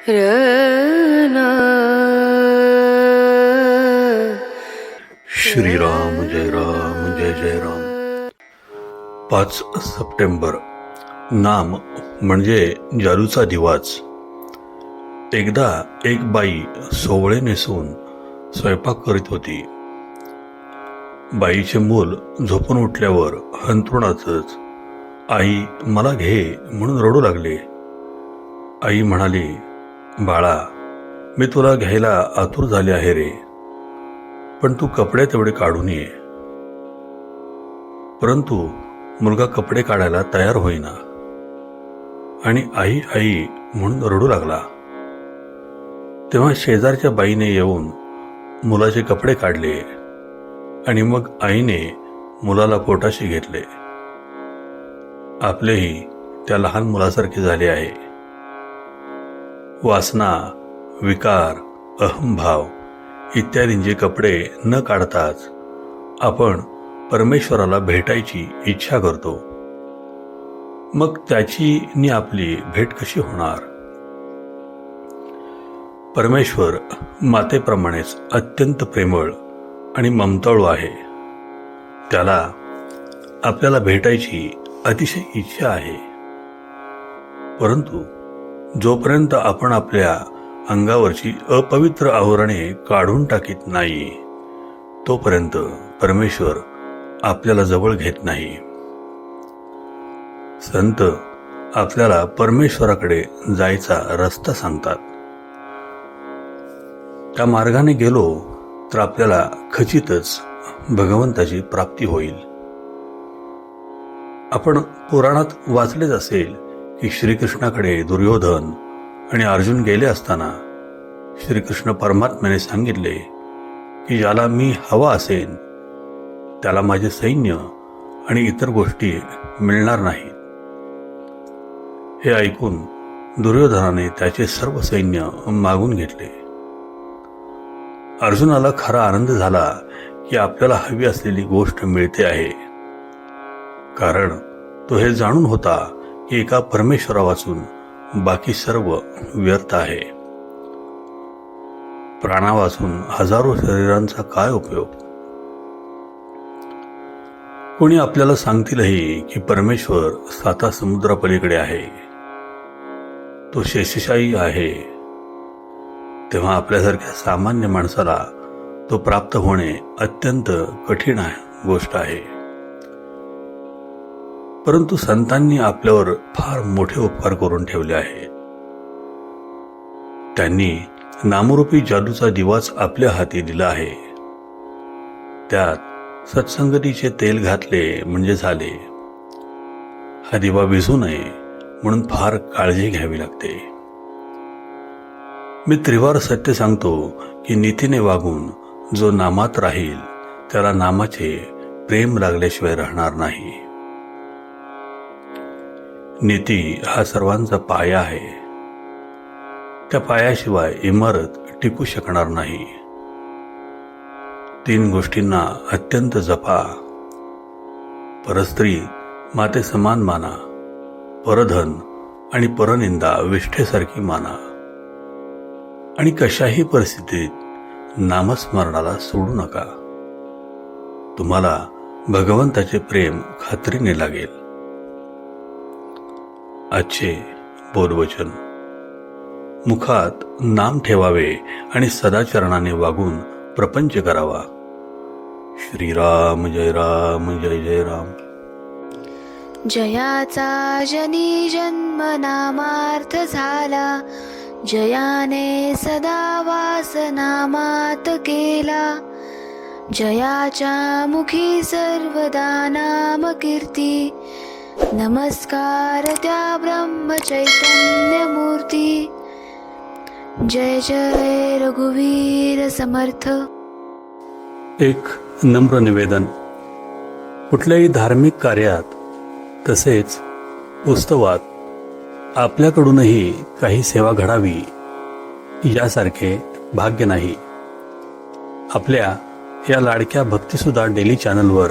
श्रीराम जय राम जय जय राम। पाच सप्टेंबर नाम म्हणजे जारूचा दिवाच। एकदा एक बाई सोवळे नेसून स्वयंपाक करीत होती। बाईचे मूल झोपून उठल्यावर हंतरुणातच आई मला घे म्हणून रडू लागले। आई म्हणाली बाळा मी तुला घ्यायला आतुर झाले आहे रे. पण तू कपडे तेवढे काढून ये परंतु मुलगा कपडे काढायला तयार होईना. आणि आई आई म्हणून रडू लागला. तेव्हा शेजारच्या बाईने येऊन मुलाचे कपडे काढले आणि मग आईने मुलाला पोटाशी घेतले. आपलेही त्या लहान मुलासारखे झाले आहे. वासना विकार अहंभाव इत्यादींचे कपडे न काढताच आपण परमेश्वराला भेटायची इच्छा करतो. मग त्याची नि आपली भेट कशी होणार? परमेश्वर मातेप्रमाणेच अत्यंत प्रेमळ आणि ममताळू आहे. त्याला आपल्याला भेटायची अतिशय इच्छा आहे. परंतु जोपर्यंत आपण आपल्या अंगावरची अपवित्र आवरणे काढून टाकीत नाही तोपर्यंत परमेश्वर आपल्याला जवळ घेत नाही. संत आपल्याला परमेश्वराकडे जायचा रस्ता सांगतात. त्या मार्गाने गेलो तर आपल्याला खचितच भगवंताची प्राप्ती होईल. आपण पुराणात वाचलेच असेल की श्रीकृष्णाकडे दुर्योधन आणि अर्जुन गेले असताना श्रीकृष्ण परमात्म्याने सांगितले की ज्याला मी हवा असेन त्याला माझे सैन्य आणि इतर गोष्टी मिळणार नाहीत. हे ऐकून दुर्योधनाने त्याचे सर्व सैन्य मागून घेतले. अर्जुनाला खरा आनंद झाला की आपल्याला हवी असलेली गोष्ट मिळते आहे. कारण तो हे जाणून होता एका परमेश्वरा वाचून बाकी सर्व व्यर्थ आहे. प्राणा वाचून हजारो शरीरांचा काय उपयोग? कोणी आपल्याला सांगतीलही की परमेश्वर साता समुद्रापलीकडे आहे. तो शेषशाही आहे. तेव्हा आपल्यासारख्या सामान्य माणसाला तो प्राप्त होणे अत्यंत कठीण आहे गोष्ट आहे. परंतु संतांनी आपल्यावर फार मोठे उपकार करून ठेवले आहे. त्यांनी नामरूपी जादूचा दिवाच आपल्या हाती दिला आहे. त्यात सत्संगतीचे तेल घातले म्हणजे झाले. हा दिवा भिजू नये म्हणून फार काळजी घ्यावी लागते. मी त्रिवार सत्य सांगतो की नीतीने वागून जो नामात राहील त्याला नामाचे प्रेम लागल्याशिवाय राहणार नाही. नीती हा सर्वांचा पाया आहे. त्या पायाशिवाय इमारत टिकू शकणार नाही. तीन गोष्टींना अत्यंत जपा. परस्त्री माते समान माना. परधन आणि परनिंदा विष्ठेसारखी माना. आणि कशाही परिस्थितीत नामस्मरणाला सोडू नका. तुम्हाला भगवंताचे प्रेम खात्रीने लागेल. आजचे बोधवचन मुखात नाम ठेवावे आणि सदाचरणाने वागून प्रपंच करावा. श्रीराम जय राम जय जय राम. जयाचा जनी जन्म नामार्थ झाला. जयाने सदा वास नामात केला. जयाच्या मुखी सर्वदा नाम कीर्ती नमस्कार त्या ब्रह्म चैतन्य मूर्ती जय जय रघुवीर समर्थ. एक नम्र निवेदन. कुठल्याही धार्मिक कार्यात तसेच उत्सवात आपल्याकडूनही काही सेवा घडावी यासारखे भाग्य नाही. आपल्या या लाडक्या भक्तीसुद्धा डेली चॅनलवर